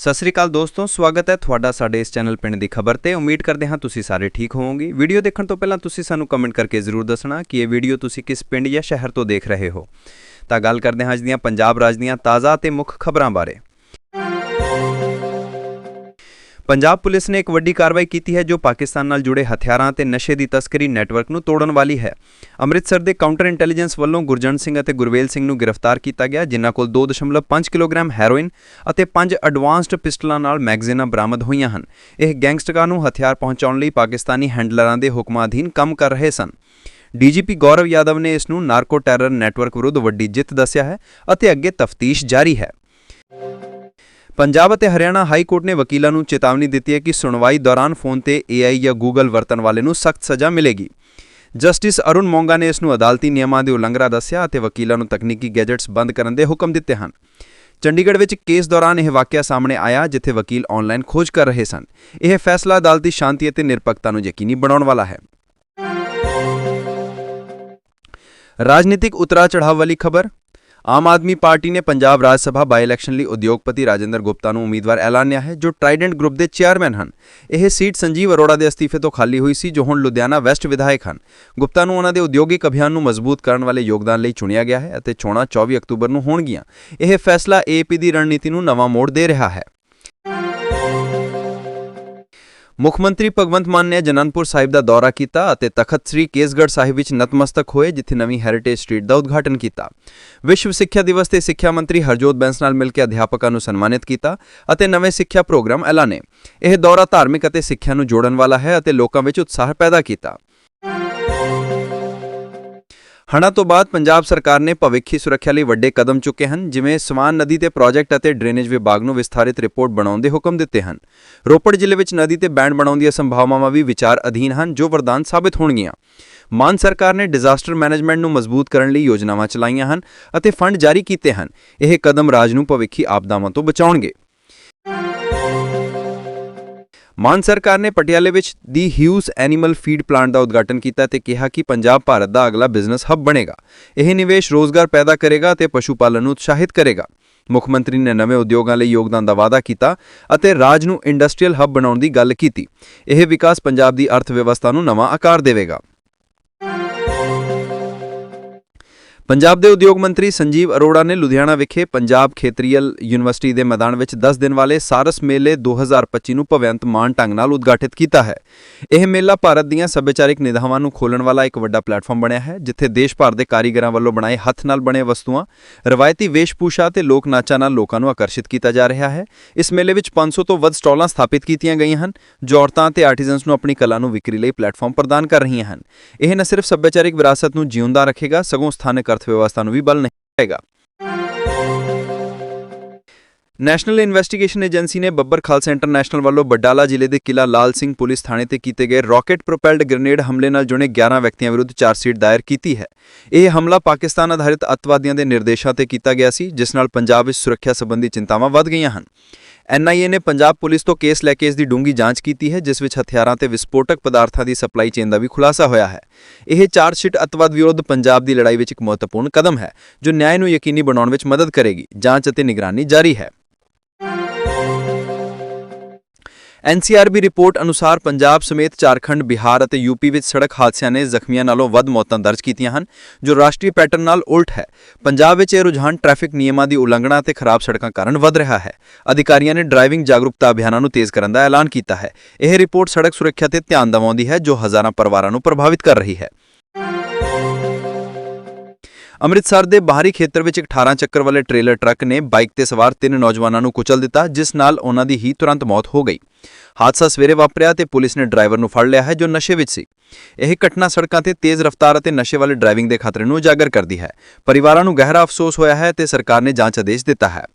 ਸਤਿ ਸ੍ਰੀ ਅਕਾਲ ਦੋਸਤੋ, ਸਵਾਗਤ ਹੈ ਤੁਹਾਡਾ ਸਾਡੇ ਇਸ ਚੈਨਲ ਪਿੰਡ ਦੀ ਖਬਰ ਤੇ। ਉਮੀਦ ਕਰਦੇ ਹਾਂ ਤੁਸੀਂ ਸਾਰੇ ਠੀਕ ਹੋਵੋਗੇ। ਵੀਡੀਓ ਦੇਖਣ ਤੋਂ ਪਹਿਲਾਂ ਤੁਸੀਂ ਸਾਨੂੰ ਕਮੈਂਟ ਕਰਕੇ ਜ਼ਰੂਰ ਦੱਸਣਾ ਕਿ ਇਹ ਵੀਡੀਓ ਤੁਸੀਂ ਕਿਸ ਪਿੰਡ ਜਾਂ ਸ਼ਹਿਰ ਤੋਂ ਦੇਖ ਰਹੇ ਹੋ। ਤਾਂ ਗੱਲ ਕਰਦੇ ਹਾਂ ਅੱਜ ਦੀਆਂ ਪੰਜਾਬ ਰਾਜ ਦੀਆਂ ਤਾਜ਼ਾ ਤੇ ਮੁੱਖ ਖਬਰਾਂ ਬਾਰੇ। ਪੰਜਾਬ ਪੁਲਿਸ ਨੇ ਇੱਕ ਵੱਡੀ ਕਾਰਵਾਈ ਕੀਤੀ ਹੈ ਜੋ ਪਾਕਿਸਤਾਨ ਨਾਲ ਜੁੜੇ ਹਥਿਆਰਾਂ ਤੇ ਨਸ਼ੇ ਦੀ ਤਸਕਰੀ ਨੈਟਵਰਕ ਨੂੰ ਤੋੜਨ ਵਾਲੀ ਹੈ। ਅੰਮ੍ਰਿਤਸਰ ਦੇ ਕਾਊਂਟਰ ਇੰਟੈਲੀਜੈਂਸ ਵੱਲੋਂ ਗੁਰਜੰਟ ਸਿੰਘ ਅਤੇ ਗੁਰਵੇਲ ਸਿੰਘ ਨੂੰ ਗ੍ਰਿਫਤਾਰ ਕੀਤਾ ਗਿਆ, ਜਿਨ੍ਹਾਂ ਕੋਲ 2.5 ਕਿਲੋਗ੍ਰਾਮ ਹੈਰੋਇਨ ਅਤੇ 5 ਐਡਵਾਂਸਡ ਪਿਸਟਲਾਂ ਨਾਲ ਮੈਗਜ਼ੀਨਾਂ ਬਰਾਮਦ ਹੋਈਆਂ ਹਨ। ਇਹ ਗੈਂਗਸਟਰਾਂ ਨੂੰ ਹਥਿਆਰ ਪਹੁੰਚਾਉਣ ਲਈ ਪਾਕਿਸਤਾਨੀ ਹੈਂਡਲਰਾਂ ਦੇ ਹੁਕਮਾਂ ਅਧੀਨ ਕੰਮ ਕਰ ਰਹੇ ਸਨ। ਡੀਜੀਪੀ ਗੌਰਵ ਯਾਦਵ ਨੇ ਇਸ ਨੂੰ ਨਾਰਕੋ ਟੈਰਰ ਨੈਟਵਰਕ ਵਿਰੁੱਧ ਵੱਡੀ ਜਿੱਤ ਦੱਸਿਆ ਹੈ ਅਤੇ ਅੱਗੇ ਤਫਤੀਸ਼ ਜਾਰੀ ਹੈ। ਪੰਜਾਬ ਅਤੇ ਹਰਿਆਣਾ ਹਾਈ ਕੋਰਟ ਨੇ ਵਕੀਲਾਂ ਨੂੰ ਚੇਤਾਵਨੀ ਦਿੱਤੀ ਹੈ ਕਿ ਸੁਣਵਾਈ ਦੌਰਾਨ ਫੋਨ ਤੇ AI ਜਾਂ Google ਵਰਤਣ ਵਾਲੇ ਨੂੰ ਸਖਤ ਸਜ਼ਾ ਮਿਲੇਗੀ। ਜਸਟਿਸ ਅਰੁਣ ਮੋਂਗਾ ਨੇ ਇਸ ਨੂੰ ਅਦਾਲਤੀ ਨਿਯਮਾਂ ਦੇ ਉਲੰਘਣਾ ਦੱਸਿਆ ਅਤੇ ਵਕੀਲਾਂ ਨੂੰ ਤਕਨੀਕੀ ਗੈਜਟਸ ਬੰਦ ਕਰਨ ਦੇ ਹੁਕਮ ਦਿੱਤੇ ਹਨ। ਚੰਡੀਗੜ੍ਹ ਵਿੱਚ ਕੇਸ ਦੌਰਾਨ ਇਹ ਵਾਕਿਆ ਸਾਹਮਣੇ ਆਇਆ ਜਿੱਥੇ ਵਕੀਲ ਆਨਲਾਈਨ ਖੋਜ ਕਰ ਰਹੇ ਸਨ। ਇਹ ਫੈਸਲਾ ਅਦਾਲਤੀ ਸ਼ਾਂਤੀ ਅਤੇ ਨਿਰਪੱਖਤਾ ਨੂੰ ਯਕੀਨੀ ਬਣਾਉਣ ਵਾਲਾ ਹੈ। ਰਾਜਨੀਤਿਕ ਉਤਰਾ ਚੜ੍ਹਾਅ ਵਾਲੀ ਖਬਰ ਆਮ ਆਦਮੀ ਪਾਰਟੀ ਨੇ ਪੰਜਾਬ ਰਾਜ ਸਭਾ ਬਾਈ ਇਲੈਕਸ਼ਨ ਲਈ ਉਦਯੋਗਪਤੀ ਰਾਜਿੰਦਰ ਗੁਪਤਾ ਨੂੰ ਉਮੀਦਵਾਰ ਐਲਾਨਿਆ ਹੈ, ਜੋ ਟ੍ਰਾਈਡੈਂਟ ਗਰੁੱਪ ਦੇ ਚੇਅਰਮੈਨ ਹਨ। ਇਹ ਸੀਟ ਸੰਜੀਵ ਅਰੋੜਾ ਦੇ ਅਸਤੀਫੇ ਤੋਂ ਖਾਲੀ ਹੋਈ ਸੀ, ਜੋ ਹੁਣ ਲੁਧਿਆਣਾ ਵੈਸਟ ਵਿਧਾਇਕ ਹਨ। ਗੁਪਤਾ ਨੂੰ ਉਹਨਾਂ ਦੇ ਉਦਯੋਗਿਕ ਅਭਿਆਨ ਨੂੰ ਮਜ਼ਬੂਤ ਕਰਨ ਵਾਲੇ ਯੋਗਦਾਨ ਲਈ ਚੁਣਿਆ ਗਿਆ ਹੈ ਅਤੇ ਚੋਣਾਂ 24 ਅਕਤੂਬਰ ਨੂੰ ਹੋਣਗੀਆਂ। ਇਹ ਫੈਸਲਾ ਏਪੀ ਦੀ ਰਣਨੀਤੀ ਨੂੰ ਨਵਾਂ ਮੋੜ ਦੇ ਰਿਹਾ ਹੈ। ਮੁੱਖ ਮੰਤਰੀ ਭਗਵੰਤ ਮਾਨ ਨੇ ਜਨਨਪੁਰ ਸਾਹਿਬ ਦਾ ਦੌਰਾ ਕੀਤਾ ਅਤੇ ਤਖਤ ਸ੍ਰੀ ਕੇਸਗੜ੍ਹ ਸਾਹਿਬ ਵਿੱਚ ਨਤਮਸਤਕ ਹੋਏ, ਜਿੱਥੇ ਨਵੀਂ ਹੈਰੀਟੇਜ ਸਟਰੀਟ ਦਾ ਉਦਘਾਟਨ ਕੀਤਾ। ਵਿਸ਼ਵ ਸਿੱਖਿਆ ਦਿਵਸ ਤੇ ਸਿੱਖਿਆ ਮੰਤਰੀ ਹਰਜੋਤ ਬੈਂਸ ਨਾਲ ਮਿਲ ਕੇ ਅਧਿਆਪਕਾਂ ਨੂੰ ਸਨਮਾਨਿਤ ਕੀਤਾ ਅਤੇ ਨਵੇਂ ਸਿੱਖਿਆ ਪ੍ਰੋਗਰਾਮ ਐਲਾਨੇ। ਇਹ ਦੌਰਾ ਧਾਰਮਿਕ ਅਤੇ ਸਿੱਖਿਆ ਨੂੰ ਜੋੜਨ ਵਾਲਾ ਹੈ ਅਤੇ ਲੋਕਾਂ ਵਿੱਚ ਉਤਸ਼ਾਹ ਪੈਦਾ ਕੀਤਾ। ਹੜ੍ਹਾਂ ਤੋਂ ਬਾਅਦ ਪੰਜਾਬ ਸਰਕਾਰ ਨੇ ਭਵਿੱਖੀ ਸੁਰੱਖਿਆ ਲਈ ਵੱਡੇ ਕਦਮ ਚੁੱਕੇ ਹਨ, ਜਿਵੇਂ ਸਮਾਨ ਨਦੀ ਤੇ ਪ੍ਰੋਜੈਕਟ ਅਤੇ ਡਰੇਨੇਜ ਵਿਭਾਗ ਨੂੰ ਵਿਸਥਾਰਿਤ ਰਿਪੋਰਟ ਬਣਾਉਣ ਦੇ ਹੁਕਮ ਦਿੱਤੇ ਹਨ। ਰੋਪੜ ਜ਼ਿਲ੍ਹੇ ਵਿੱਚ ਨਦੀ ਤੇ ਬੈਂਡ ਬਣਾਉਣ ਦੀਆਂ ਸੰਭਾਵਨਾਵਾਂ ਵੀ ਵਿਚਾਰ ਅਧੀਨ ਹਨ, ਜੋ ਵਰਦਾਨ ਸਾਬਿਤ ਹੋਣਗੀਆਂ। ਮਾਨ ਸਰਕਾਰ ਨੇ ਡਿਜ਼ਾਸਟਰ ਮੈਨੇਜਮੈਂਟ ਨੂੰ ਮਜ਼ਬੂਤ ਕਰਨ ਲਈ ਯੋਜਨਾਵਾਂ ਚਲਾਈਆਂ ਹਨ ਅਤੇ ਫੰਡ ਜਾਰੀ ਕੀਤੇ ਹਨ। ਇਹ ਕਦਮ ਰਾਜ ਨੂੰ ਭਵਿੱਖੀ ਆਪਦਾਵਾਂ ਤੋਂ ਬਚਾਉਣਗੇ। ਮਾਨ ਸਰਕਾਰ ਨੇ ਪਟਿਆਲੇ ਵਿੱਚ ਦੀ ਹਿਊਜ਼ ਐਨੀਮਲ ਫੀਡ ਪਲਾਂਟ ਦਾ ਉਦਘਾਟਨ ਕੀਤਾ ਤੇ ਕਿਹਾ ਕਿ ਪੰਜਾਬ ਭਾਰਤ ਦਾ ਅਗਲਾ ਬਿਜ਼ਨਸ ਹੱਬ ਬਣੇਗਾ। ਇਹ ਨਿਵੇਸ਼ ਰੋਜ਼ਗਾਰ ਪੈਦਾ ਕਰੇਗਾ ਤੇ ਪਸ਼ੂ ਪਾਲਣ ਨੂੰ ਉਤਸ਼ਾਹਿਤ ਕਰੇਗਾ। ਮੁੱਖ ਮੰਤਰੀ ਨੇ ਨਵੇਂ ਉਦਯੋਗਾਂ ਲਈ ਯੋਗਦਾਨ ਦਾ ਵਾਅਦਾ ਕੀਤਾ ਅਤੇ ਰਾਜ ਨੂੰ ਇੰਡਸਟਰੀਅਲ ਹੱਬ ਬਣਾਉਣ ਦੀ ਗੱਲ ਕੀਤੀ। ਇਹ ਵਿਕਾਸ ਪੰਜਾਬ ਦੀ ਅਰਥ ਵਿਵਸਥਾ ਨੂੰ ਨਵਾਂ ਆਕਾਰ ਦੇਵੇਗਾ। ਪੰਜਾਬ ਦੇ ਉਦਯੋਗ ਮੰਤਰੀ ਸੰਜੀਵ ਅਰੋੜਾ ਨੇ ਲੁਧਿਆਣਾ ਵਿਖੇ ਪੰਜਾਬ ਖੇਤਰੀਅਲ ਯੂਨੀਵਰਸਿਟੀ ਦੇ ਮੈਦਾਨ ਵਿੱਚ 10 ਦਿਨ ਵਾਲੇ ਸਾਰਸ ਮੇਲੇ 2025 ਨੂੰ ਭਵਯੰਤ ਮਾਨ ਢੰਗ ਨਾਲ ਉਦਘਾਟਿਤ ਕੀਤਾ ਹੈ। ਇਹ ਮੇਲਾ ਭਾਰਤ ਦੀਆਂ ਸੱਭਿਆਚਾਰਿਕ ਨਿਧਾਵਾਂ ਨੂੰ ਖੋਲਣ ਵਾਲਾ ਇੱਕ ਵੱਡਾ ਪਲੇਟਫਾਰਮ ਬਣਿਆ ਹੈ, ਜਿੱਥੇ ਦੇਸ਼ ਭਰ ਦੇ ਕਾਰੀਗਰਾਂ ਵੱਲੋਂ ਬਣਾਏ ਹੱਥ ਨਾਲ ਬਣੇ ਵਸਤੂਆਂ, ਰਵਾਇਤੀ ਵੇਸ਼ਭੂਸ਼ਾ ਤੇ ਲੋਕ ਨਾਚਾਂ ਨਾਲ ਲੋਕਾਂ ਨੂੰ ਆਕਰਸ਼ਿਤ ਕੀਤਾ ਜਾ ਰਿਹਾ ਹੈ। ਇਸ ਮੇਲੇ ਵਿੱਚ 500 ਤੋਂ ਵੱਧ ਸਟਾਲਾਂ ਸਥਾਪਿਤ ਕੀਤੀਆਂ ਗਈਆਂ ਹਨ। ਜੋ ਔਰਤਾਂ ਤੇ ਆਰਟੀਜ਼ਨਸ ਨੂੰ ਆਪਣੀ ਕਲਾ ਨੂੰ ਵਿਕਰੀ ਲਈ ਪਲੇਟਫਾਰਮ ਪ੍ਰਦਾਨ ਕਰ ਰਹੀਆਂ ਹਨ। ਇਹ ਨਾ ਸਿਰਫ ਸੱਭਿਆਚਾਰਿਕ ਵਿਰਾਸਤ ਨੂੰ ਜਿਉਂਦਾ ਰੱਖੇਗਾ, ਸਗੋਂ ਸਥਾਨਕ ਅਰਥ ਨੂੰ ਵੀ ਬਲ ਨਹੀਂ ਦੇਗਾ ਨੈਸ਼ਨਲ ਇਨਵੈਸਟੀਗੇਸ਼ਨ ਏਜੰਸੀ ਨੇ ਬੱਬਰ ਖਾਲਸਾ ਇੰਟਰਨੈਸ਼ਨਲ ਵੱਲੋਂ ਬਡਾਲਾ ਜ਼ਿਲ੍ਹੇ ਦੇ ਕਿਲਾ ਲਾਲ ਸਿੰਘ ਪੁਲਿਸ ਥਾਣੇ ਤੇ ਕੀਤੇ ਗਏ ਰਾਕੇਟ ਪ੍ਰੋਪੈਲਡ ਗ੍ਰੇਨੇਡ ਹਮਲੇ ਨਾਲ ਜੁੜੇ 11 ਵਿਅਕਤੀਆਂ ਵਿਰੁੱਧ ਚਾਰਜਸ਼ੀਟ ਦਾਇਰ ਕੀਤੀ ਹੈ। ਇਹ ਹਮਲਾ ਪਾਕਿਸਤਾਨ ਆਧਾਰਿਤ ਅੱਤਵਾਦੀਆਂ ਦੇ ਨਿਰਦੇਸ਼ਾਂ ਤੇ ਕੀਤਾ ਗਿਆ ਸੀ, ਜਿਸ ਨਾਲ ਪੰਜਾਬ ਵਿੱਚ ਸੁਰੱਖਿਆ ਸੰਬੰਧੀ ਚਿੰਤਾਵਾਂ ਵੱਧ ਗਈਆਂ ਹਨ। ਐਨਆਈਏ ਨੇ ਪੰਜਾਬ ਪੁਲਿਸ ਤੋਂ ਕੇਸ ਲੈ ਕੇ ਇਸ ਦੀ ਡੂੰਗੀ ਜਾਂਚ ਕੀਤੀ ਹੈ, ਜਿਸ ਵਿੱਚ ਹਥਿਆਰਾਂ ਤੇ ਵਿਸਫੋਟਕ ਪਦਾਰਥਾਂ ਦੀ ਸਪਲਾਈ ਚੇਨ ਦਾ ਵੀ ਖੁਲਾਸਾ ਹੋਇਆ ਹੈ। ਇਹ ਚਾਰਜਸ਼ੀਟ ਅੱਤਵਾਦ ਵਿਰੁੱਧ ਪੰਜਾਬ ਦੀ ਲੜਾਈ ਵਿੱਚ ਇੱਕ ਮਹੱਤਵਪੂਰਨ ਕਦਮ ਹੈ, ਜੋ ਨਿਆਂ ਨੂੰ ਯਕੀਨੀ ਬਣਾਉਣ ਵਿੱਚ ਮਦਦ ਕਰੇਗੀ। ਜਾਂਚ ਅਤੇ ਨਿਗਰਾਨੀ ਜਾਰੀ ਹੈ। ਐਨਸੀਆਰਬੀ ਰਿਪੋਰਟ ਅਨੁਸਾਰ ਪੰਜਾਬ ਸਮੇਤ ਝਾਰਖੰਡ, ਬਿਹਾਰ ਅਤੇ ਯੂਪੀ ਵਿੱਚ ਸੜਕ ਹਾਦਸਿਆਂ ਨੇ ਜ਼ਖਮੀਆਂ ਨਾਲੋਂ ਵੱਧ ਮੌਤਾਂ ਦਰਜ ਕੀਤੀਆਂ ਹਨ, ਜੋ ਰਾਸ਼ਟਰੀ ਪੈਟਰਨ ਨਾਲ ਉਲਟ ਹੈ। ਪੰਜਾਬ ਵਿੱਚ ਇਹ ਰੁਝਾਨ ਟ੍ਰੈਫਿਕ ਨਿਯਮਾਂ ਦੀ ਉਲੰਘਣਾ ਅਤੇ ਖਰਾਬ ਸੜਕਾਂ ਕਾਰਨ ਵੱਧ ਰਿਹਾ ਹੈ। ਅਧਿਕਾਰੀਆਂ ਨੇ ਡਰਾਈਵਿੰਗ ਜਾਗਰੂਕਤਾ ਅਭਿਆਨਾਂ ਨੂੰ ਤੇਜ਼ ਕਰਨ ਦਾ ਐਲਾਨ ਕੀਤਾ ਹੈ। ਇਹ ਰਿਪੋਰਟ ਸੜਕ ਸੁਰੱਖਿਆ ਤੇ ਧਿਆਨ ਦਿਵਾਉਂਦੀ ਹੈ, ਜੋ ਹਜ਼ਾਰਾਂ ਪਰਿਵਾਰਾਂ ਨੂੰ ਪ੍ਰਭਾਵਿਤ ਕਰ ਰਹੀ ਹੈ। ਅੰਮ੍ਰਿਤਸਰ ਦੇ ਬਾਹਰੀ ਖੇਤਰ ਵਿੱਚ ਇੱਕ 18 ਚੱਕਰ ਵਾਲੇ ਟ੍ਰੇਲਰ ਟਰੱਕ ਨੇ ਬਾਈਕ ਤੇ ਸਵਾਰ ਤਿੰਨ ਨੌਜਵਾਨਾਂ ਨੂੰ ਕੁਚਲ ਦਿੱਤਾ, ਜਿਸ ਨਾਲ ਉਹਨਾਂ ਦੀ ਹੀ ਤੁਰੰਤ ਮੌਤ ਹੋ ਗਈ। ਹਾਦਸਾ ਸਵੇਰੇ ਵਾਪਰਿਆ ਤੇ ਪੁਲਿਸ ਨੇ ਡਰਾਈਵਰ ਨੂੰ ਫੜ ਲਿਆ ਹੈ ਜੋ ਨਸ਼ੇ ਵਿੱਚ ਸੀ। ਇਹ ਘਟਨਾ ਸੜਕਾਂ ਤੇ ਤੇਜ਼ ਰਫ਼ਤਾਰ ਅਤੇ ਨਸ਼ੇ ਵਾਲੇ ਡਰਾਈਵਿੰਗ ਦੇ ਖਤਰੇ ਨੂੰ ਉਜਾਗਰ ਕਰਦੀ ਹੈ। ਪਰਿਵਾਰਾਂ ਨੂੰ ਗਹਿਰਾ ਅਫਸੋਸ ਹੋਇਆ ਹੈ ਤੇ ਸਰਕਾਰ ਨੇ ਜਾਂਚ ਆਦੇਸ਼ ਦਿੱਤਾ ਹੈ।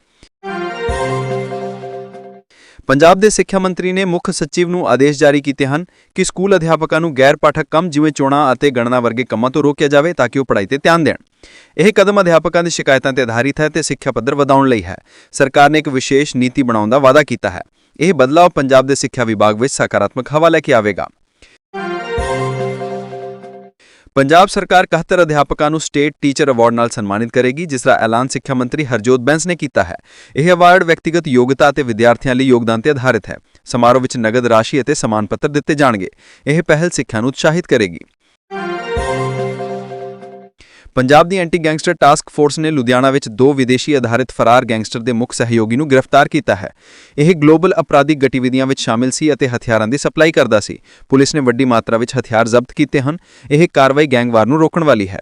ਪੰਜਾਬ ਦੇ ਸਿੱਖਿਆ ਮੰਤਰੀ ਨੇ ਮੁੱਖ ਸਚਿਵ ਨੂੰ ਆਦੇਸ਼ ਜਾਰੀ ਕੀਤੇ ਹਨ ਕਿ ਸਕੂਲ ਅਧਿਆਪਕਾਂ ਨੂੰ ਗੈਰ ਪਾਠਕ ਕੰਮ ਜਿਵੇਂ ਚੋਣਾਂ ਅਤੇ ਗਣਨਾ ਵਰਗੇ ਕੰਮਾਂ ਤੋਂ ਰੋਕਿਆ ਜਾਵੇ ਤਾਂ ਕਿ ਉਹ ਪੜ੍ਹਾਈ ਤੇ ਧਿਆਨ ਦੇਣ। ਇਹ ਕਦਮ ਅਧਿਆਪਕਾਂ ਦੀ ਸ਼ਿਕਾਇਤਾਂ ਤੇ ਆਧਾਰਿਤ ਹੈ ਤੇ ਸਿੱਖਿਆ ਪੱਧਰ ਵਧਾਉਣ ਲਈ ਹੈ। ਸਰਕਾਰ ਨੇ ਇੱਕ ਵਿਸ਼ੇਸ਼ ਨੀਤੀ ਬਣਾਉਣ ਦਾ ਵਾਅਦਾ ਕੀਤਾ ਹੈ। ਇਹ ਬਦਲਾਅ ਪੰਜਾਬ ਦੇ ਸਿੱਖਿਆ ਵਿਭਾਗ ਵਿੱਚ ਸਕਾਰਾਤਮਕ ਹਵਾ ਲੈ ਕੇ ਆਵੇਗਾ। ਪੰਜਾਬ ਸਰਕਾਰ 71 ਅਧਿਆਪਕਾਂ ਨੂੰ ਸਟੇਟ ਟੀਚਰ ਅਵਾਰਡ ਨਾਲ ਸਨਮਾਨਿਤ ਕਰੇਗੀ, ਜਿਸ ਦਾ ਐਲਾਨ ਸਿੱਖਿਆ ਮੰਤਰੀ ਹਰਜੋਤ ਬੈਂਸ ਨੇ ਕੀਤਾ ਹੈ। ਇਹ ਅਵਾਰਡ ਵਿਅਕਤੀਗਤ ਯੋਗਤਾ ਅਤੇ ਵਿਦਿਆਰਥੀਆਂ ਲਈ ਯੋਗਦਾਨ ਤੇ ਆਧਾਰਿਤ ਹੈ। ਸਮਾਰੋਹ ਵਿੱਚ ਨਗਦ ਰਾਸ਼ੀ ਅਤੇ ਸਮਾਨ ਪੱਤਰ ਦਿੱਤੇ ਜਾਣਗੇ। ਇਹ ਪਹਿਲ ਸਿੱਖਿਆ ਨੂੰ ਉਤਸ਼ਾਹਿਤ ਕਰੇਗੀ। ਪੰਜਾਬ ਦੀ ਐਂਟੀ ਗੈਂਗਸਟਰ ਟਾਸਕ ਫੋਰਸ ਨੇ ਲੁਧਿਆਣਾ ਵਿੱਚ ਦੋ ਵਿਦੇਸ਼ੀ ਆਧਾਰਿਤ ਫਰਾਰ ਗੈਂਗਸਟਰ ਦੇ ਮੁੱਖ ਸਹਿਯੋਗੀ ਨੂੰ ਗ੍ਰਿਫਤਾਰ ਕੀਤਾ ਹੈ। ਇਹ ਗਲੋਬਲ ਅਪਰਾਧਿਕ ਗਤੀਵਿਧੀਆਂ ਵਿੱਚ ਸ਼ਾਮਿਲ ਸੀ ਅਤੇ ਹਥਿਆਰਾਂ ਦੀ ਸਪਲਾਈ ਕਰਦਾ ਸੀ। ਪੁਲਿਸ ਨੇ ਵੱਡੀ ਮਾਤਰਾ ਵਿੱਚ ਹਥਿਆਰ ਜ਼ਬਤ ਕੀਤੇ ਹਨ। ਇਹ ਕਾਰਵਾਈ ਗੈਂਗਵਾਰ ਨੂੰ ਰੋਕਣ ਵਾਲੀ ਹੈ।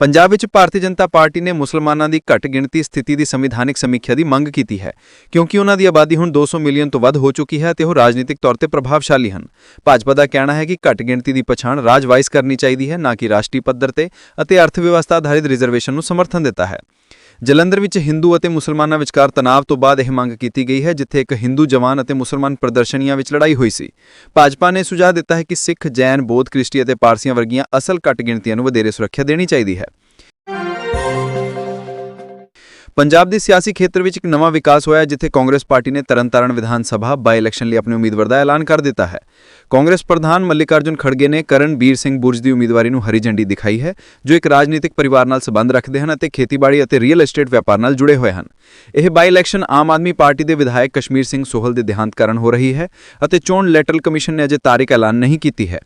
ਪੰਜਾਬ ਵਿੱਚ ਭਾਰਤੀ ਜਨਤਾ ਪਾਰਟੀ ਨੇ ਮੁਸਲਮਾਨਾਂ ਦੀ ਘੱਟ ਗਿਣਤੀ ਸਥਿਤੀ ਦੀ ਸੰਵਿਧਾਨਿਕ ਸਮੀਖਿਆ ਦੀ ਮੰਗ ਕੀਤੀ ਹੈ, ਕਿਉਂਕਿ ਉਹਨਾਂ ਦੀ ਆਬਾਦੀ ਹੁਣ 200 ਮਿਲੀਅਨ ਤੋਂ ਵੱਧ ਹੋ ਚੁੱਕੀ ਹੈ ਤੇ ਉਹ ਰਾਜਨੀਤਿਕ ਤੌਰ ਤੇ ਪ੍ਰਭਾਵਸ਼ਾਲੀ ਹਨ। ਭਾਜਪਾ ਦਾ ਕਹਿਣਾ ਹੈ ਕਿ ਘੱਟ ਗਿਣਤੀ ਦੀ ਪਛਾਣ ਰਾਜ ਵਾਈਜ਼ ਕਰਨੀ ਚਾਹੀਦੀ ਹੈ, ਨਾ ਕਿ ਰਾਸ਼ਟਰੀ ਪੱਧਰ ਤੇ ਅਤੇ ਅਰਥ ਵਿਵਸਥਾ ਆਧਾਰਿਤ ਰਿਜ਼ਰਵੇਸ਼ਨ ਨੂੰ ਸਮਰਥਨ ਦਿੱਤਾ ਹੈ। ਜਲੰਧਰ ਵਿੱਚ ਹਿੰਦੂ ਅਤੇ ਮੁਸਲਮਾਨਾਂ ਵਿਚਕਾਰ ਤਣਾਅ ਤੋਂ ਬਾਅਦ ਇਹ ਮੰਗ ਕੀਤੀ ਗਈ ਹੈ, ਜਿੱਥੇ ਇੱਕ ਹਿੰਦੂ ਜਵਾਨ ਅਤੇ ਮੁਸਲਮਾਨ ਪ੍ਰਦਰਸ਼ਨੀਆਂ ਵਿੱਚ ਲੜਾਈ ਹੋਈ ਸੀ। ਭਾਜਪਾ ਨੇ ਸੁਝਾਅ ਦਿੱਤਾ ਹੈ ਕਿ ਸਿੱਖ, ਜੈਨ, ਬੌਧ, ਕ੍ਰਿਸਟੀ ਅਤੇ ਪਾਰਸੀਆਂ ਵਰਗੀਆਂ ਅਸਲ ਘੱਟ ਗਿਣਤੀਆਂ ਨੂੰ ਵਧੇਰੇ ਸੁਰੱਖਿਆ ਦੇਣੀ ਚਾਹੀਦੀ ਹੈ। ਪੰਜਾਬ ਦੇ ਸਿਆਸੀ ਖੇਤਰ ਵਿੱਚ ਇੱਕ ਨਵਾਂ ਵਿਕਾਸ ਹੋਇਆ ਜਿੱਥੇ ਕਾਂਗਰਸ ਪਾਰਟੀ ਨੇ ਤਰਨਤਾਰਨ ਵਿਧਾਨ ਸਭਾ ਬਾਈ ਇਲੈਕਸ਼ਨ ਲਈ ਆਪਣੇ ਉਮੀਦਵਾਰ ਦਾ ਐਲਾਨ ਕਰ ਦਿੱਤਾ ਹੈ। ਕਾਂਗਰਸ ਪ੍ਰਧਾਨ ਮੱਲਿਕਾਰਜੁਨ ਖੜਗੇ ਨੇ ਕਰਨਬੀਰ ਸਿੰਘ ਬੁਰਜ ਦੀ ਉਮੀਦਵਾਰੀ ਨੂੰ ਹਰੀ ਝੰਡੀ ਦਿਖਾਈ ਹੈ, ਜੋ ਇੱਕ ਰਾਜਨੀਤਿਕ ਪਰਿਵਾਰ ਨਾਲ ਸੰਬੰਧ ਰੱਖਦੇ ਹਨ ਅਤੇ ਖੇਤੀਬਾੜੀ ਅਤੇ ਰੀਅਲ ਏਸਟੇਟ ਵਪਾਰ ਨਾਲ ਜੁੜੇ ਹੋਏ ਹਨ। ਇਹ ਬਾਈ ਇਲੈਕਸ਼ਨ ਆਮ ਆਦਮੀ ਪਾਰਟੀ ਦੇ ਵਿਧਾਇਕ ਕਸ਼ਮੀਰ ਸਿੰਘ ਸੋਹਲ ਦੇ ਦੇਹਾਂਤ ਕਾਰਨ ਹੋ ਰਹੀ ਹੈ ਅਤੇ ਚੋਣ ਇਲੈਕਟਰਲ ਕਮਿਸ਼ਨ ਨੇ ਅਜੇ ਤਾਰੀਖ ਐਲਾਨ ਨਹੀਂ ਕੀਤੀ ਹੈ।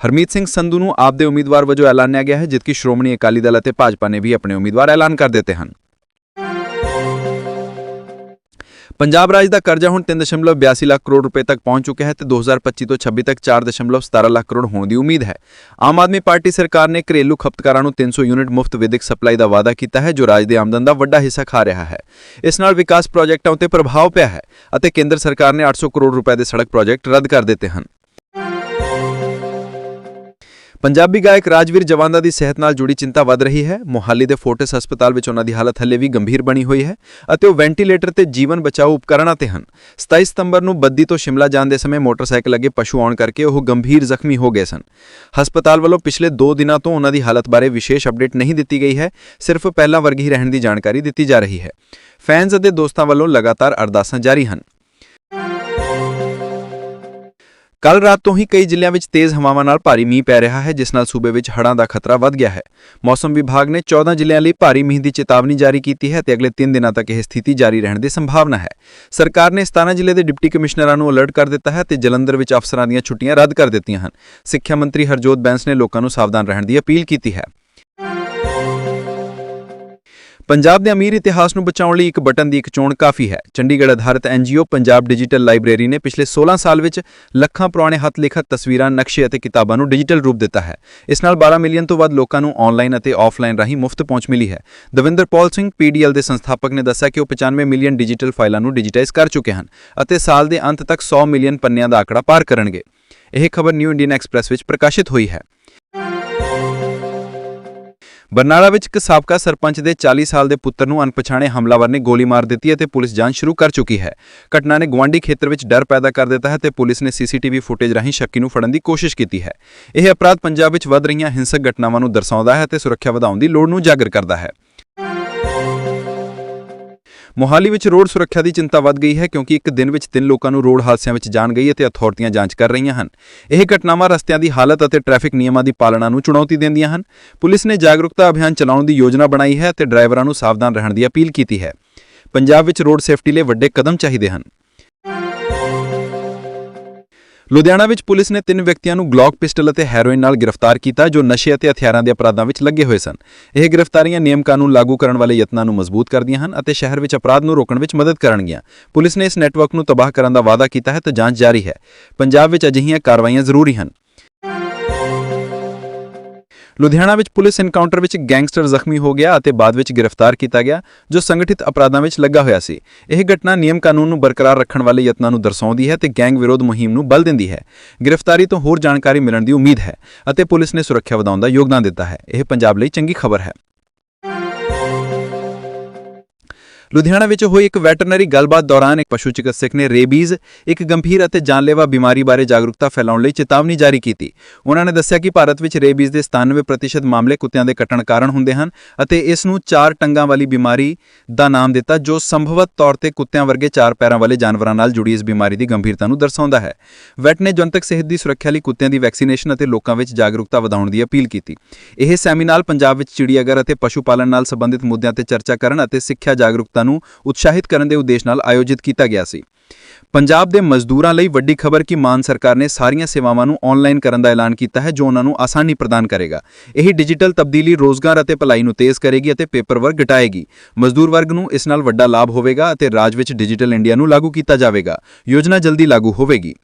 ਹਰਮੀਤ ਸਿੰਘ ਸੰਧੂ ਨੂੰ ਆਪ ਦੇ ਉਮੀਦਵਾਰ ਵਜੋਂ ਐਲਾਨਿਆ ਗਿਆ ਹੈ, ਜਦਕਿ ਸ਼੍ਰੋਮਣੀ ਅਕਾਲੀ ਦਲ ਅਤੇ ਭਾਜਪਾ ਨੇ ਵੀ ਆਪਣੇ ਉਮੀਦਵਾਰ ਐਲਾਨ ਕਰ ਦਿੱਤੇ ਹਨ। ਪੰਜਾਬ ਰਾਜ ਦਾ ਕਰਜ਼ਾ ਹੁਣ 3.82 ਲੱਖ ਕਰੋੜ ਰੁਪਏ ਤੱਕ ਪਹੁੰਚ ਚੁੱਕਿਆ ਹੈ ਤੇ 2025 ਤੋਂ 26 ਤੱਕ 4.17 ਲੱਖ ਕਰੋੜ ਹੋਣ ਦੀ ਉਮੀਦ ਹੈ। ਆਮ ਆਦਮੀ ਪਾਰਟੀ ਸਰਕਾਰ ਨੇ ਘਰੇਲੂ ਖਪਤਕਾਰਾਂ ਨੂੰ 300 ਯੂਨਿਟ ਮੁਫਤ ਵਿਦਿਅਕ ਸਪਲਾਈ ਦਾ ਵਾਅਦਾ ਕੀਤਾ ਹੈ, ਜੋ ਰਾਜ ਦੇ ਆਮਦਨ ਦਾ ਵੱਡਾ ਹਿੱਸਾ ਖਾ ਰਿਹਾ ਹੈ। ਇਸ ਨਾਲ ਵਿਕਾਸ ਪ੍ਰੋਜੈਕਟਾਂ ਉੱਤੇ ਪ੍ਰਭਾਵ ਪਿਆ ਹੈ ਅਤੇ ਕੇਂਦਰ ਸਰਕਾਰ ਨੇ 800 ਕਰੋੜ ਰੁਪਏ ਦੇ ਸੜਕ ਪ੍ਰੋਜੈਕਟ ਰੱਦ ਕਰ ਦਿੱਤੇ ਹਨ। ਪੰਜਾਬੀ ਗਾਇਕ ਰਾਜਵੀਰ ਜਵਾਂਦਾ ਦੀ ਸਿਹਤ ਨਾਲ ਜੁੜੀ ਚਿੰਤਾ ਵੱਧ ਰਹੀ ਹੈ। ਮੋਹਾਲੀ ਦੇ ਫੋਰਟਿਸ ਹਸਪਤਾਲ ਵਿੱਚ ਉਹਨਾਂ ਦੀ ਹਾਲਤ ਹੱਲੇ ਵੀ ਗੰਭੀਰ ਬਣੀ ਹੋਈ ਹੈ ਅਤੇ ਉਹ ਵੈਂਟੀਲੇਟਰ ਤੇ ਜੀਵਨ ਬਚਾਓ ਉਪਕਰਨਾਂ ਤੇ ਹਨ। 27 ਸਤੰਬਰ ਨੂੰ ਬੱਦੀ ਤੋਂ ਸ਼ਿਮਲਾ ਜਾਣ ਦੇ ਸਮੇਂ ਮੋਟਰਸਾਈਕਲ ਅੱਗੇ ਪਸ਼ੂ ਆਉਣ ਕਰਕੇ ਉਹ ਗੰਭੀਰ ਜ਼ਖਮੀ ਹੋ ਗਏ ਸਨ। ਹਸਪਤਾਲ ਵੱਲੋਂ ਪਿਛਲੇ 2 ਦਿਨਾਂ ਤੋਂ ਉਹਨਾਂ ਦੀ ਹਾਲਤ ਬਾਰੇ ਵਿਸ਼ੇਸ਼ ਅਪਡੇਟ ਨਹੀਂ ਦਿੱਤੀ ਗਈ ਹੈ, ਸਿਰਫ ਪਹਿਲਾਂ ਵਰਗੀ ਹੀ ਰਹਿਣ ਦੀ ਜਾਣਕਾਰੀ ਦਿੱਤੀ ਜਾ ਰਹੀ ਹੈ। ਫੈਨਸ ਅਤੇ ਦੋਸਤਾਂ ਵੱਲੋਂ ਲਗਾਤਾਰ ਅਰਦਾਸਾਂ ਜਾਰੀ ਹਨ। ਕੱਲ ਰਾਤ ਤੋਂ ਹੀ ਕਈ ਜ਼ਿਲ੍ਹਿਆਂ ਵਿੱਚ ਤੇਜ਼ ਹਵਾਵਾਂ ਨਾਲ ਭਾਰੀ ਮੀਂਹ ਪੈ ਰਿਹਾ ਹੈ, ਜਿਸ ਨਾਲ ਸੂਬੇ ਵਿੱਚ ਹੜ੍ਹਾਂ ਦਾ ਖਤਰਾ ਵੱਧ ਗਿਆ ਹੈ। ਮੌਸਮ ਵਿਭਾਗ ਨੇ 14 ਜ਼ਿਲ੍ਹਿਆਂ ਲਈ ਭਾਰੀ ਮੀਂਹ ਦੀ ਚੇਤਾਵਨੀ ਜਾਰੀ ਕੀਤੀ ਹੈ ਤੇ ਅਗਲੇ 3 ਦਿਨਾਂ ਤੱਕ ਇਹ ਸਥਿਤੀ ਜਾਰੀ ਰਹਿਣ ਦੀ ਸੰਭਾਵਨਾ ਹੈ। ਸਰਕਾਰ ਨੇ 17 ਜ਼ਿਲ੍ਹੇ ਦੇ ਡਿਪਟੀ ਕਮਿਸ਼ਨਰਾਂ ਨੂੰ ਅਲਰਟ ਕਰ ਦਿੱਤਾ ਹੈ ਤੇ ਜਲੰਧਰ ਵਿੱਚ ਅਫਸਰਾਂ ਦੀਆਂ ਛੁੱਟੀਆਂ ਰੱਦ ਕਰ ਦਿੱਤੀਆਂ ਹਨ। ਸਿੱਖਿਆ ਮੰਤਰੀ ਹਰਜੋਤ ਬੈਂਸ ਨੇ ਲੋਕਾਂ ਨੂੰ ਸਾਵਧਾਨ ਰਹਿਣ ਦੀ ਅਪੀਲ ਕੀਤੀ ਹੈ। ਪੰਜਾਬ ਦੇ ਅਮੀਰ ਇਤਿਹਾਸ ਨੂੰ ਬਚਾਉਣ ਲਈ ਇੱਕ ਬਟਨ ਦੀ ਇੱਕ ਚੋਣ ਕਾਫੀ ਹੈ। ਚੰਡੀਗੜ੍ਹ ਆਧਾਰਿਤ ਐਨਜੀਓ ਪੰਜਾਬ ਡਿਜੀਟਲ ਲਾਇਬ੍ਰੇਰੀ ਨੇ ਪਿਛਲੇ 16 ਸਾਲ ਵਿੱਚ ਲੱਖਾਂ ਪੁਰਾਣੇ ਹੱਥ ਲਿਖਤ ਤਸਵੀਰਾਂ, ਨਕਸ਼ੇ ਅਤੇ ਕਿਤਾਬਾਂ ਨੂੰ ਡਿਜੀਟਲ ਰੂਪ ਦਿੱਤਾ ਹੈ। ਇਸ ਨਾਲ 12 ਮਿਲੀਅਨ ਤੋਂ ਵੱਧ ਲੋਕਾਂ ਨੂੰ ਆਨਲਾਈਨ ਅਤੇ ਆਫਲਾਈਨ ਰਾਹੀਂ ਮੁਫਤ ਪਹੁੰਚ ਮਿਲੀ ਹੈ। ਦਵਿੰਦਰ ਪੌਲ ਸਿੰਘ ਪੀਡੀਐਲ ਦੇ ਸੰਸਥਾਪਕ ਨੇ ਦੱਸਿਆ ਕਿ ਉਹ 95 ਮਿਲੀਅਨ ਡਿਜੀਟਲ ਫਾਈਲਾਂ ਨੂੰ ਡਿਜੀਟਾਈਜ਼ ਕਰ ਚੁੱਕੇ ਹਨ ਅਤੇ ਸਾਲ ਦੇ ਅੰਤ ਤੱਕ 100 ਮਿਲੀਅਨ ਪੰਨਿਆਂ ਦਾ ਆંકੜਾ ਪਾਰ ਕਰਨਗੇ। ਇਹ ਖਬਰ ਨਿਊ ਇੰਡੀਅਨ ਐਕਸਪ੍ਰੈਸ ਵਿੱਚ ਪ੍ਰਕਾਸ਼ਿਤ ਹੋਈ ਹੈ। ਬਰਨਾਲਾ ਵਿੱਚ ਇੱਕ ਸਾਬਕਾ ਸਰਪੰਚ ਦੇ 40 ਸਾਲ ਦੇ ਪੁੱਤਰ ਨੂੰ ਅਣਪਛਾਣੇ ਹਮਲਾਵਰ ਨੇ ਗੋਲੀ ਮਾਰ ਦਿੱਤੀ ਅਤੇ ਪੁਲਿਸ ਜਾਂਚ ਸ਼ੁਰੂ ਕਰ ਚੁੱਕੀ ਹੈ। ਘਟਨਾ ਨੇ ਗਵਾਂਡੀ ਖੇਤਰ ਵਿੱਚ ਡਰ ਪੈਦਾ ਕਰ ਦਿੱਤਾ ਹੈ ਤੇ ਪੁਲਿਸ ਨੇ ਸੀਸੀਟੀਵੀ ਫੁਟੇਜ ਰਾਹੀਂ ਸ਼ੱਕੀ ਨੂੰ ਫੜਨ ਦੀ ਕੋਸ਼ਿਸ਼ ਕੀਤੀ ਹੈ। ਇਹ ਅਪਰਾਧ ਪੰਜਾਬ ਵਿੱਚ ਵੱਧ ਰਹੀਆਂ ਹਿੰਸਕ ਘਟਨਾਵਾਂ ਨੂੰ ਦਰਸਾਉਂਦਾ ਹੈ ਤੇ ਸੁਰੱਖਿਆ ਵਧਾਉਣ ਦੀ ਲੋੜ ਨੂੰ ਉਜਾਗਰ ਕਰਦਾ ਹੈ। ਮੋਹਾਲੀ ਵਿੱਚ ਰੋਡ ਸੁਰੱਖਿਆ ਦੀ ਚਿੰਤਾ ਵੱਧ ਗਈ ਹੈ ਕਿਉਂਕਿ ਇੱਕ ਦਿਨ ਵਿੱਚ ਤਿੰਨ ਲੋਕਾਂ ਨੂੰ ਰੋਡ ਹਾਦਸਿਆਂ ਵਿੱਚ ਜਾਨ ਗਈ ਅਤੇ ਅਥਾਰਟੀਆਂ ਜਾਂਚ ਕਰ ਰਹੀਆਂ ਹਨ। ਇਹ ਘਟਨਾਵਾਂ ਰਸਤਿਆਂ ਦੀ ਹਾਲਤ ਅਤੇ ਟ੍ਰੈਫਿਕ ਨਿਯਮਾਂ ਦੀ ਪਾਲਣਾ ਨੂੰ ਚੁਣੌਤੀ ਦਿੰਦੀਆਂ ਹਨ। ਪੁਲਿਸ ਨੇ ਜਾਗਰੂਕਤਾ ਅਭਿਆਨ ਚਲਾਉਣ ਦੀ ਯੋਜਨਾ ਬਣਾਈ ਹੈ ਤੇ ਡਰਾਈਵਰਾਂ ਨੂੰ ਸਾਵਧਾਨ ਰਹਿਣ ਦੀ ਅਪੀਲ ਕੀਤੀ ਹੈ। ਪੰਜਾਬ ਵਿੱਚ ਰੋਡ ਸੇਫਟੀ ਲਈ ਵੱਡੇ ਕਦਮ ਚਾਹੀਦੇ ਹਨ। ਲੁਧਿਆਣਾ ਵਿੱਚ ਪੁਲਿਸ ਨੇ ਤਿੰਨ ਵਿਅਕਤੀਆਂ ਨੂੰ ਗਲੌਕ ਪਿਸਟਲ ਅਤੇ ਹੈਰੋਇਨ ਨਾਲ ਗ੍ਰਿਫਤਾਰ ਕੀਤਾ, ਜੋ ਨਸ਼ੇ ਅਤੇ ਹਥਿਆਰਾਂ ਦੇ ਅਪਰਾਧਾਂ ਵਿੱਚ ਲੱਗੇ ਹੋਏ ਸਨ। ਇਹ ਗ੍ਰਿਫਤਾਰੀਆਂ ਨਿਯਮ ਕਾਨੂੰਨ ਲਾਗੂ ਕਰਨ ਵਾਲੇ ਯਤਨਾਂ ਨੂੰ ਮਜ਼ਬੂਤ ਕਰਦੀਆਂ ਹਨ ਅਤੇ ਸ਼ਹਿਰ ਵਿੱਚ ਅਪਰਾਧ ਨੂੰ ਰੋਕਣ ਵਿੱਚ ਮਦਦ ਕਰਨਗੀਆਂ। ਪੁਲਿਸ ਨੇ ਇਸ ਨੈਟਵਰਕ ਨੂੰ ਤਬਾਹ ਕਰਨ ਦਾ ਵਾਅਦਾ ਕੀਤਾ ਹੈ ਤੇ ਜਾਂਚ ਜਾਰੀ ਹੈ। ਪੰਜਾਬ ਵਿੱਚ ਅਜਿਹੀਆਂ ਕਾਰਵਾਈਆਂ ਜ਼ਰੂਰੀ ਹਨ। ਲੁਧਿਆਣਾ ਵਿੱਚ ਪੁਲਿਸ ਇਨਕਾਊਂਟਰ ਵਿੱਚ ਗੈਂਗਸਟਰ ਜ਼ਖਮੀ ਹੋ ਗਿਆ ਅਤੇ ਬਾਅਦ ਵਿੱਚ ਗ੍ਰਿਫਤਾਰ ਕੀਤਾ ਗਿਆ, ਜੋ ਸੰਗਠਿਤ ਅਪਰਾਧਾਂ ਵਿੱਚ ਲੱਗਾ ਹੋਇਆ ਸੀ। ਇਹ ਘਟਨਾ ਨਿਯਮ ਕਾਨੂੰਨ ਨੂੰ ਬਰਕਰਾਰ ਰੱਖਣ ਵਾਲੇ ਯਤਨਾਂ ਨੂੰ ਦਰਸਾਉਂਦੀ ਹੈ ਤੇ ਗੈਂਗ ਵਿਰੋਧ ਮੁਹਿੰਮ ਨੂੰ ਬਲ ਦਿੰਦੀ ਹੈ। ਗ੍ਰਿਫਤਾਰੀ ਤੋਂ ਹੋਰ ਜਾਣਕਾਰੀ ਮਿਲਣ ਦੀ ਉਮੀਦ ਹੈ ਅਤੇ ਪੁਲਿਸ ਨੇ ਸੁਰੱਖਿਆ ਵਧਾਉਣ ਦਾ ਯੋਗਦਾਨ ਦਿੱਤਾ ਹੈ। ਇਹ ਪੰਜਾਬ ਲਈ ਚੰਗੀ ਖਬਰ ਹੈ। ਲੁਧਿਆਣਾ ਵਿੱਚ ਹੋਈ ਇੱਕ ਵੈਟਰਨਰੀ ਗੱਲਬਾਤ ਦੌਰਾਨ ਇੱਕ ਪਸ਼ੂ ਚਿਕਿਤਸਕ ਨੇ ਰੇਬੀਜ਼, ਇੱਕ ਗੰਭੀਰ ਅਤੇ ਜਾਨਲੇਵਾ ਬਿਮਾਰੀ ਬਾਰੇ ਜਾਗਰੂਕਤਾ ਫੈਲਾਉਣ ਲਈ ਚੇਤਾਵਨੀ ਜਾਰੀ ਕੀਤੀ। ਉਹਨਾਂ ਨੇ ਦੱਸਿਆ ਕਿ ਭਾਰਤ ਵਿੱਚ ਰੇਬੀਜ਼ ਦੇ 97% ਮਾਮਲੇ ਕੁੱਤਿਆਂ ਦੇ ਕੱਟਣ ਕਾਰਨ ਹੁੰਦੇ ਹਨ ਅਤੇ ਇਸ ਨੂੰ ਚਾਰ ਟੰਗਾਂ ਵਾਲੀ ਬਿਮਾਰੀ ਦਾ ਨਾਮ ਦਿੱਤਾ, ਜੋ ਸੰਭਵਤ ਤੌਰ ਤੇ ਕੁੱਤਿਆਂ ਵਰਗੇ ਚਾਰ ਪੈਰਾਂ ਵਾਲੇ ਜਾਨਵਰਾਂ ਨਾਲ ਜੁੜੀ ਇਸ ਬਿਮਾਰੀ ਦੀ ਗੰਭੀਰਤਾ ਨੂੰ ਦਰਸਾਉਂਦਾ ਹੈ। ਵੈਟ ਨੇ ਜਨਤਕ ਸਿਹਤ ਦੀ ਸੁਰੱਖਿਆ ਲਈ ਕੁੱਤਿਆਂ ਦੀ ਵੈਕਸੀਨੇਸ਼ਨ ਅਤੇ ਲੋਕਾਂ ਵਿੱਚ ਜਾਗਰੂਕਤਾ ਵਧਾਉਣ ਦੀ ਅਪੀਲ ਕੀਤੀ। ਇਹ ਸੈਮੀਨਾਰ ਪੰਜਾਬ ਵਿੱਚ ਚਿੜੀਆਘਰ ਅਤੇ ਪਸ਼ੂ ਪਾਲਣ ਨਾਲ ਸੰਬੰਧਿਤ ਮੁੱਦਿਆਂ ਤੇ ਚਰਚਾ ਕਰਨ ਅਤੇ ਸਿੱਖਿਆ ਜਾਗਰੂਕਤਾ ਨੂੰ ਉਤਸ਼ਾਹਿਤ ਕਰਨ ਦੇ ਉਦੇਸ਼ ਨਾਲ ਆਯੋਜਿਤ ਕੀਤਾ ਗਿਆ ਸੀ। ਪੰਜਾਬ ਦੇ ਮਜ਼ਦੂਰਾਂ ਲਈ ਵੱਡੀ ਖਬਰ ਕਿ ਮਾਨ ਸਰਕਾਰ ਨੇ ਸਾਰੀਆਂ ਸੇਵਾਵਾਂ ਨੂੰ ਆਨਲਾਈਨ ਕਰਨ ਦਾ ਐਲਾਨ ਕੀਤਾ ਹੈ, ਜੋ ਉਹਨਾਂ ਨੂੰ ਆਸਾਨੀ ਪ੍ਰਦਾਨ ਕਰੇਗਾ। ਇਹ ਡਿਜੀਟਲ ਤਬਦੀਲੀ ਰੋਜ਼ਗਾਰ ਅਤੇ ਭਲਾਈ ਨੂੰ ਤੇਜ਼ ਕਰੇਗੀ ਅਤੇ ਪੇਪਰ ਵਰਕ ਘਟਾਏਗੀ। ਮਜ਼ਦੂਰ ਵਰਗ ਨੂੰ ਇਸ ਨਾਲ ਵੱਡਾ ਲਾਭ ਹੋਵੇਗਾ ਅਤੇ ਰਾਜ ਵਿੱਚ ਡਿਜੀਟਲ ਇੰਡੀਆ ਨੂੰ ਲਾਗੂ ਕੀਤਾ ਜਾਵੇਗਾ। ਯੋਜਨਾ ਜਲਦੀ ਲਾਗੂ ਹੋਵੇਗੀ।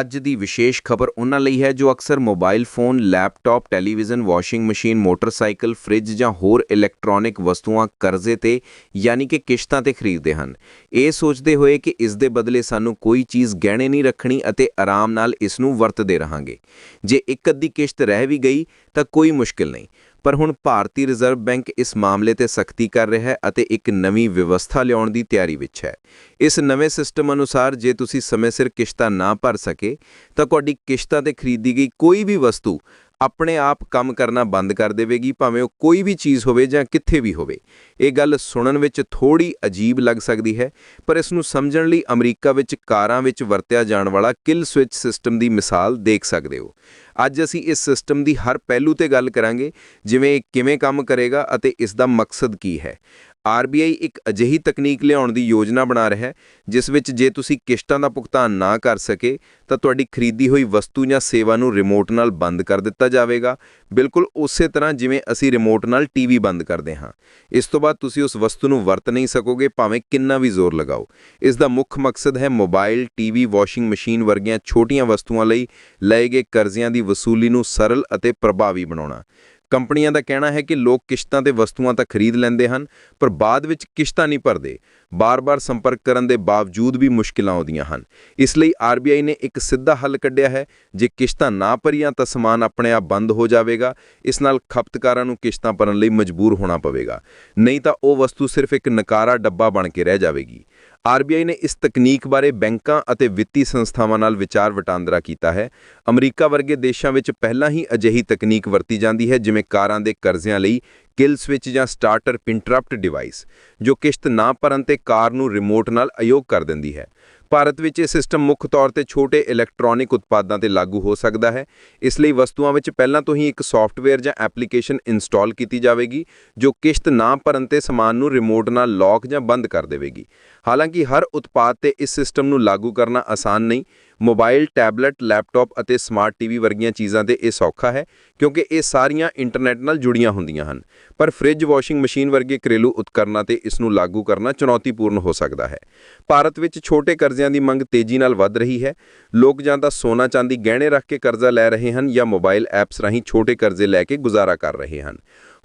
ਅੱਜ ਦੀ ਵਿਸ਼ੇਸ਼ ਖਬਰ ਉਹਨਾਂ ਲਈ ਹੈ ਜੋ ਅਕਸਰ mobile phone, laptop, television, washing machine, motorcycle, fridge ਜਾਂ ਹੋਰ ਇਲੈਕਟ੍ਰੋਨਿਕ ਵਸਤੂਆਂ ਕਰਜ਼ੇ ਤੇ ਯਾਨੀ ਕਿ ਕਿਸ਼ਤਾਂ ਤੇ ਖਰੀਦਦੇ ਹਨ। ਇਹ ਸੋਚਦੇ ਹੋਏ ਕਿ ਇਸ ਦੇ ਬਦਲੇ ਸਾਨੂੰ ਕੋਈ ਚੀਜ਼ ਗਹਿਣੇ ਨਹੀਂ ਰੱਖਣੀ ਅਤੇ ਆਰਾਮ ਨਾਲ ਇਸ ਨੂੰ ਵਰਤਦੇ ਰਹਾਂਗੇ। ਜੇ ਇੱਕ ਅੱਧੀ ਕਿਸ਼ਤ ਰਹਿ ਵੀ ਗਈ ਤਾਂ ਕੋਈ ਮੁਸ਼ਕਿਲ ਨਹੀਂ। ਪਰ ਹੁਣ ਭਾਰਤੀ ਰਿਜ਼ਰਵ ਬੈਂਕ ਇਸ ਮਾਮਲੇ ਤੇ ਸਖਤੀ ਕਰ ਰਿਹਾ ਹੈ ਅਤੇ ਇੱਕ ਨਵੀਂ ਵਿਵਸਥਾ ਲਿਆਉਣ ਦੀ ਤਿਆਰੀ ਵਿੱਚ ਹੈ। ਇਸ ਨਵੇਂ ਸਿਸਟਮ ਅਨੁਸਾਰ ਜੇ ਤੁਸੀਂ ਸਮੇਂ ਸਿਰ ਕਿਸ਼ਤਾਂ ਨਾ ਭਰ ਸਕੇ, ਤਾਂ ਤੁਹਾਡੀ ਕਿਸ਼ਤਾਂ ਤੇ ਖਰੀਦੀ ਗਈ ਕੋਈ ਵੀ ਵਸਤੂ ਆਪਣੇ ਆਪ ਕੰਮ ਕਰਨਾ ਬੰਦ ਕਰ ਦੇਵੇਗੀ, ਭਾਵੇਂ ਉਹ ਕੋਈ ਵੀ ਚੀਜ਼ ਹੋਵੇ ਜਾਂ ਕਿੱਥੇ ਵੀ ਹੋਵੇ। ਇਹ ਗੱਲ ਸੁਣਨ ਵਿੱਚ ਥੋੜੀ ਅਜੀਬ ਲੱਗ ਸਕਦੀ ਹੈ, ਪਰ ਇਸ ਨੂੰ ਸਮਝਣ ਲਈ ਅਮਰੀਕਾ ਵਿੱਚ ਕਾਰਾਂ ਵਿੱਚ ਵਰਤਿਆ ਜਾਣ ਵਾਲਾ ਕਿਲ ਸਵਿਚ ਸਿਸਟਮ ਦੀ ਮਿਸਾਲ ਦੇਖ ਸਕਦੇ ਹੋ। ਅੱਜ ਅਸੀਂ ਇਸ ਸਿਸਟਮ ਦੀ ਹਰ ਪਹਿਲੂ ਤੇ ਗੱਲ ਕਰਾਂਗੇ, ਜਿਵੇਂ ਇਹ ਕਿਵੇਂ ਕੰਮ ਕਰੇਗਾ ਅਤੇ ਇਸ ਦਾ ਮਕਸਦ ਕੀ ਹੈ। RBI ਇੱਕ ਅਜਿਹੀ ਤਕਨੀਕ ਲਿਆਉਣ ਦੀ ਯੋਜਨਾ ਬਣਾ ਰਿਹਾ ਹੈ, ਜਿਸ ਵਿੱਚ ਜੇ ਤੁਸੀਂ ਕਿਸ਼ਤਾਂ ਦਾ ਭੁਗਤਾਨ ਨਾ ਕਰ ਸਕੇ, ਤਾਂ ਤੁਹਾਡੀ ਖਰੀਦੀ ਹੋਈ ਵਸਤੂ ਜਾਂ ਸੇਵਾ ਨੂੰ ਰਿਮੋਟ ਨਾਲ ਬੰਦ ਕਰ ਦਿੱਤਾ ਜਾਵੇਗਾ। ਬਿਲਕੁਲ ਉਸੇ ਤਰ੍ਹਾਂ ਜਿਵੇਂ ਅਸੀਂ ਰਿਮੋਟ ਨਾਲ ਟੀਵੀ ਬੰਦ ਕਰਦੇ ਹਾਂ। ਇਸ ਤੋਂ ਬਾਅਦ ਤੁਸੀਂ ਉਸ ਵਸਤੂ ਨੂੰ ਵਰਤ ਨਹੀਂ ਸਕੋਗੇ, ਭਾਵੇਂ ਕਿੰਨਾ ਵੀ ਜ਼ੋਰ ਲਗਾਓ। ਇਸ ਦਾ ਮੁੱਖ ਮਕਸਦ ਹੈ ਮੋਬਾਈਲ ਟੀਵੀ ਵਾਸ਼ਿੰਗ ਮਸ਼ੀਨ ਵਰਗੀਆਂ ਛੋਟੀਆਂ ਵਸਤੂਆਂ ਲਈ ਲਏ ਗਏ ਕਰਜ਼ਿਆਂ ਦੀ ਵਸੂਲੀ ਨੂੰ ਸਰਲ ਅਤੇ ਪ੍ਰਭਾਵੀ ਬਣਾਉਣਾ। ਕੰਪਨੀਆਂ ਦਾ ਕਹਿਣਾ ਹੈ ਕਿ ਲੋਕ ਕਿਸ਼ਤਾਂ ਤੇ ਵਸਤੂਆਂ ਤਾਂ ਖਰੀਦ ਲੈਂਦੇ ਹਨ, ਪਰ ਬਾਅਦ ਵਿੱਚ ਕਿਸ਼ਤਾਂ ਨਹੀਂ ਭਰਦੇ। ਬਾਰ-ਬਾਰ ਸੰਪਰਕ ਕਰਨ ਦੇ ਬਾਵਜੂਦ ਵੀ ਮੁਸ਼ਕਿਲਾਂ ਆਉਂਦੀਆਂ ਹਨ। ਇਸ ਲਈ RBI ਨੇ ਇੱਕ ਸਿੱਧਾ ਹੱਲ ਕੱਢਿਆ ਹੈ, ਜੇ ਕਿਸ਼ਤਾਂ ਨਾ ਭਰੀਆਂ ਤਾਂ ਸਮਾਨ ਆਪਣੇ ਆਪ ਬੰਦ ਹੋ ਜਾਵੇਗਾ, ਇਸ ਨਾਲ ਖਪਤਕਾਰਾਂ ਨੂੰ ਕਿਸ਼ਤਾਂ ਭਰਨ ਲਈ ਮਜਬੂਰ ਹੋਣਾ ਪਵੇਗਾ। ਨਹੀਂ ਤਾਂ ਉਹ ਵਸਤੂ ਸਿਰਫ ਇੱਕ ਨਕਾਰਾ ਡੱਬਾ ਬਣ ਕੇ ਰਹਿ ਜਾਵੇਗੀ। RBI ਨੇ ਇਸ ਤਕਨੀਕ ਬਾਰੇ ਬੈਂਕਾਂ ਅਤੇ ਵਿੱਤੀ ਸੰਸਥਾਵਾਂ ਨਾਲ ਵਿਚਾਰ ਵਟਾਂਦਰਾ ਕੀਤਾ ਹੈ। ਅਮਰੀਕਾ ਵਰਗੇ ਦੇਸ਼ਾਂ ਵਿੱਚ ਪਹਿਲਾਂ ਹੀ ਅਜਿਹੀ ਤਕਨੀਕ ਵਰਤੀ ਜਾਂਦੀ ਹੈ, ਜਿਵੇਂ ਕਾਰਾਂ ਦੇ ਕਰਜ਼ਿਆਂ ਲਈ ਕਿਲ ਸਵਿਚ ਜਾਂ ਸਟਾਰਟਰ ਇੰਟਰਪਟ ਡਿਵਾਈਸ, ਜੋ ਕਿਸ਼ਤ ਨਾ ਭਰਨ ਤੇ ਕਾਰ ਨੂੰ ਰਿਮੋਟ ਨਾਲ ਅਯੋਗ ਕਰ ਦਿੰਦੀ ਹੈ। ਭਾਰਤ ਵਿੱਚ ਇਹ ਸਿਸਟਮ ਮੁੱਖ ਤੌਰ ਤੇ ਛੋਟੇ ਇਲੈਕਟ੍ਰੋਨਿਕ ਉਤਪਾਦਾਂ ਤੇ ਲਾਗੂ ਹੋ ਸਕਦਾ ਹੈ। ਇਸ ਲਈ ਵਸਤੂਆਂ ਵਿੱਚ ਪਹਿਲਾਂ ਤੋਂ ਹੀ ਇੱਕ ਸੌਫਟਵੇਅਰ ਜਾਂ ਐਪਲੀਕੇਸ਼ਨ ਇੰਸਟਾਲ ਕੀਤੀ ਜਾਵੇਗੀ, ਜੋ ਕਿਸ਼ਤ ਨਾ ਭਰਨ ਤੇ ਸਮਾਨ ਨੂੰ ਰਿਮੋਟ ਨਾਲ ਲੌਕ ਜਾਂ ਬੰਦ ਕਰ ਦੇਵੇਗੀ। ਹਾਲਾਂਕਿ ਹਰ ਉਤਪਾਦ ਤੇ ਇਸ ਸਿਸਟਮ ਨੂੰ ਲਾਗੂ ਕਰਨਾ ਆਸਾਨ ਨਹੀਂ। ਮੋਬਾਈਲ, ਟੈਬਲੇਟ, ਲੈਪਟਾਪ ਅਤੇ ਸਮਾਰਟ ਟੀਵੀ ਵਰਗੀਆਂ ਚੀਜ਼ਾਂ ਤੇ ਇਹ ਸੌਖਾ ਹੈ, ਕਿਉਂਕਿ ਇਹ ਸਾਰੀਆਂ ਇੰਟਰਨੈਟ ਨਾਲ ਜੁੜੀਆਂ ਹੁੰਦੀਆਂ ਹਨ। ਪਰ ਫ੍ਰਿਜ ਵਾਸ਼ਿੰਗ ਮਸ਼ੀਨ ਵਰਗੇ ਘਰੇਲੂ ਉਪਕਰਨਾਂ ਤੇ ਇਸ ਨੂੰ ਲਾਗੂ ਕਰਨਾ ਚੁਣੌਤੀਪੂਰਨ ਹੋ ਸਕਦਾ ਹੈ। ਭਾਰਤ ਵਿੱਚ ਛੋਟੇ ਕਰਜ਼ਿਆਂ ਦੀ ਮੰਗ ਤੇਜ਼ੀ ਨਾਲ ਵੱਧ ਰਹੀ ਹੈ। ਲੋਕ ਜਾਂ ਤਾਂ ਸੋਨਾ ਚਾਂਦੀ ਗਹਿਣੇ ਰੱਖ ਕੇ ਕਰਜ਼ਾ ਲੈ ਰਹੇ ਹਨ ਜਾਂ ਮੋਬਾਈਲ ਐਪਸ ਰਾਹੀਂ ਛੋਟੇ ਕਰਜ਼ੇ ਲੈ ਕੇ ਗੁਜ਼ਾਰਾ ਕਰ ਰਹੇ ਹਨ।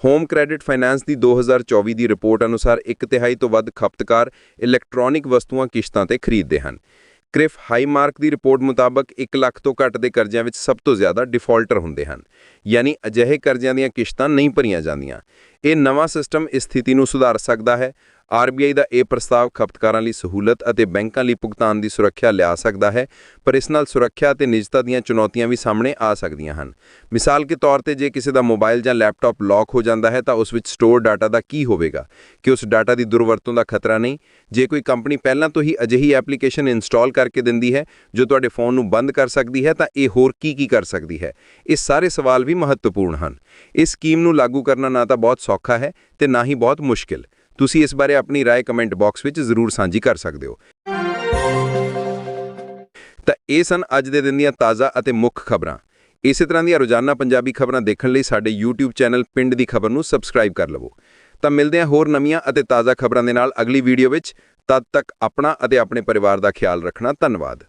ਹੋਮ ਕ੍ਰੈਡਿਟ ਫਾਈਨੈਂਸ ਦੀ 2024 ਦੀ ਰਿਪੋਰਟ ਅਨੁਸਾਰ ਇੱਕ ਤਿਹਾਈ ਤੋਂ ਵੱਧ ਖਪਤਕਾਰ ਇਲੈਕਟ੍ਰੋਨਿਕ ਵਸਤੂਆਂ ਕਿਸ਼ਤਾਂ ਤੇ ਖਰੀਦਦੇ ਹਨ। ਕ੍ਰਿਫ ਹਾਈਮਾਰਕ ਦੀ ਰਿਪੋਰਟ ਮੁਤਾਬਕ 1 ਲੱਖ ਤੋਂ ਘੱਟ ਦੇ ਕਰਜ਼ਿਆਂ ਵਿੱਚ ਸਭ ਤੋਂ ਜ਼ਿਆਦਾ ਡਿਫਾਲਟਰ ਹੁੰਦੇ ਹਨ, ਯਾਨੀ ਅਜਿਹੇ ਕਰਜ਼ਿਆਂ ਦੀਆਂ ਕਿਸ਼ਤਾਂ ਨਹੀਂ ਭਰੀਆਂ ਜਾਂਦੀਆਂ। ਇਹ ਨਵਾਂ ਸਿਸਟਮ ਇਸ ਸਥਿਤੀ ਨੂੰ ਸੁਧਾਰ ਸਕਦਾ ਹੈ RBI ਦਾ ਇਹ ਪ੍ਰਸਤਾਵ ਖਪਤਕਾਰਾਂ ਲਈ ਸਹੂਲਤ ਅਤੇ ਬੈਂਕਾਂ ਲਈ ਭੁਗਤਾਨ ਦੀ ਸੁਰੱਖਿਆ ਲਿਆ ਸਕਦਾ ਹੈ, ਪਰ ਇਸ ਨਾਲ ਸੁਰੱਖਿਆ ਅਤੇ ਨਿਜਤਾ ਦੀਆਂ ਚੁਣੌਤੀਆਂ ਵੀ ਸਾਹਮਣੇ ਆ ਸਕਦੀਆਂ ਹਨ। ਮਿਸਾਲ ਕੇ ਤੌਰ ਤੇ ਜੇ ਕਿਸੇ ਦਾ ਮੋਬਾਈਲ ਜਾਂ ਲੈਪਟਾਪ ਲੌਕ ਹੋ ਜਾਂਦਾ ਹੈ, ਤਾਂ ਉਸ ਵਿੱਚ ਸਟੋਰ ਡਾਟਾ ਦਾ ਕੀ ਹੋਵੇਗਾ? ਕਿ ਉਸ ਡਾਟਾ ਦੀ ਦੁਰਵਰਤੋਂ ਦਾ ਖਤਰਾ ਨਹੀਂ? ਜੇ ਕੋਈ ਕੰਪਨੀ ਪਹਿਲਾਂ ਤੋਂ ਹੀ ਅਜਿਹੀ ਐਪਲੀਕੇਸ਼ਨ ਇੰਸਟਾਲ ਕਰਕੇ ਦਿੰਦੀ ਹੈ, ਜੋ ਤੁਹਾਡੇ ਫੋਨ ਨੂੰ ਬੰਦ ਕਰ ਸਕਦੀ ਹੈ, ਤਾਂ ਇਹ ਹੋਰ ਕੀ ਕੀ ਕਰ ਸਕਦੀ ਹੈ? ਇਹ ਸਾਰੇ ਸਵਾਲ ਵੀ ਮਹੱਤਵਪੂਰਨ ਹਨ। ਇਸ ਸਕੀਮ ਨੂੰ ਲਾਗੂ ਕਰਨਾ ਨਾ ਤਾਂ ਬਹੁਤ ਸੌਖਾ ਹੈ ਤੇ ਨਾ ਹੀ ਬਹੁਤ ਮੁਸ਼ਕਿਲ। ਤੁਸੀਂ ਇਸ ਬਾਰੇ ਆਪਣੀ رائے ਕਮੈਂਟ ਬਾਕਸ ਵਿੱਚ ਜ਼ਰੂਰ ਸਾਂਝੀ ਕਰ ਸਕਦੇ ਹੋ ਤਾਂ ਇਹ ਸਨ ਅੱਜ ਦੇ ਦਿਨ ਦੀਆਂ ਤਾਜ਼ਾ ਅਤੇ ਮੁੱਖ ਖਬਰਾਂ ਇਸੇ ਤਰ੍ਹਾਂ ਦੀਆਂ ਰੋਜ਼ਾਨਾ ਪੰਜਾਬੀ ਖਬਰਾਂ ਦੇਖਣ ਲਈ ਸਾਡੇ YouTube ਚੈਨਲ ਪਿੰਡ ਦੀ ਖਬਰ ਨੂੰ ਸਬਸਕ੍ਰਾਈਬ ਕਰ ਲਵੋ ਤਾਂ ਮਿਲਦੇ ਹਾਂ ਹੋਰ ਨਵੀਆਂ ਅਤੇ ਤਾਜ਼ਾ ਖਬਰਾਂ ਦੇ ਨਾਲ ਅਗਲੀ ਵੀਡੀਓ ਵਿੱਚ ਤਦ ਤੱਕ ਆਪਣਾ ਅਤੇ ਆਪਣੇ ਪਰਿਵਾਰ ਦਾ ਖਿਆਲ ਰੱਖਣਾ ਧੰਨਵਾਦ